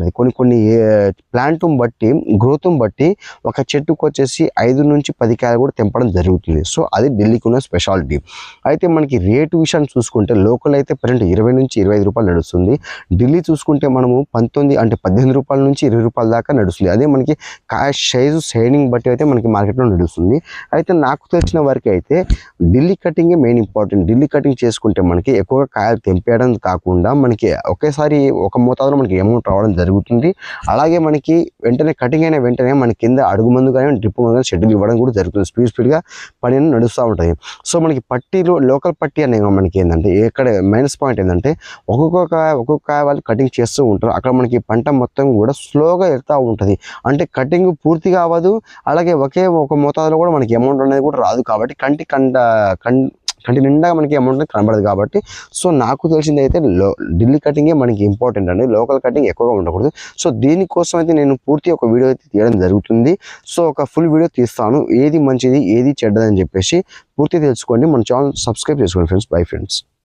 ఉంటుంది కొన్ని కొన్ని ప్లాంట్ బట్టి గ్రోత్ను బట్టి ఒక చెట్టుకు వచ్చేసి ఐదు నుంచి పది కాయలు కూడా తెంపడం జరుగుతుంది. సో అది ఢిల్లీకి ఉన్న స్పెషాలిటీ. అయితే మనకి రేటు విషయాన్ని చూసుకుంటే లోకల్ అయితే ప్రజెంట్ ఇరవై నుంచి ఇరవై ఐదు రూపాయలు నడుస్తుంది. ఢిల్లీ చూసుకుంటే మనము పంతొమ్మిది అంటే పద్దెనిమిది రూపాయల నుంచి ఇరవై రూపాయల దాకా నడుస్తుంది. అదే మనకి కాయ సైజు షైనింగ్ బట్టి అయితే మనకి మార్కెట్లో నడుస్తుంది. అయితే నాకు తెలిసిన వరకు అయితే ఢిల్లీ కటింగే మెయిన్ ఇంపార్టెంట్. ఢిల్లీ కటింగ్ చేసుకుంటే మనకి ఎక్కువగా కాయలు తెంపేయడం కాకుండా మనకి ఒకేసారి ఒక మోతాదులో మనకి అమౌంట్ రావడం జరుగుతుంది. అలాగే మనకి వెంటనే కటింగ్ అయిన వెంటనే మన కింద అడుగు మందు కానీ డ్రిప్ మందు కానీ షెడ్యూల్ ఇవ్వడం కూడా జరుగుతుంది. స్పీడ్ స్పీడ్గా పని నడుస్తూ ఉంటాయి. సో మనకి పట్టీలో లోకల్ పట్టీ అనే మనకి ఏంటంటే ఎక్కడ మైనస్ పాయింట్ ఏంటంటే ఒక్కొక్క ఒక్కొక్క వాళ్ళు కటింగ్ చేస్తూ ఉంటారు. అక్కడ మనకి పంట మొత్తం కూడా స్లోగా వెళ్తూ ఉంటుంది. అంటే కటింగ్ పూర్తిగా అవ్వదు. అలాగే ఒకే ఒక మోతాదులో కూడా మనకి అమౌంట్ అనేది కూడా రాదు. కాబట్టి కంటి కంట కం కంటి నిండా మనకి అమౌంట్ కనబడదు కాబట్టి సో నాకు తెలిసింది అయితే లో ఢిల్లీ కటింగే మనకి ఇంపార్టెంట్ అండి. లోకల్ కటింగ్ ఎక్కువగా ఉండకూడదు. సో దీనికోసం అయితే నేను పూర్తి ఒక వీడియో అయితే తీయడం జరుగుతుంది. సో ఒక ఫుల్ వీడియో తీస్తాను. ఏది మంచిది ఏది చెడ్డదని చెప్పేసి పూర్తి తెలుసుకోండి. మన ఛానల్ సబ్స్క్రైబ్ చేసుకోండి ఫ్రెండ్స్ బై ఫ్రెండ్స్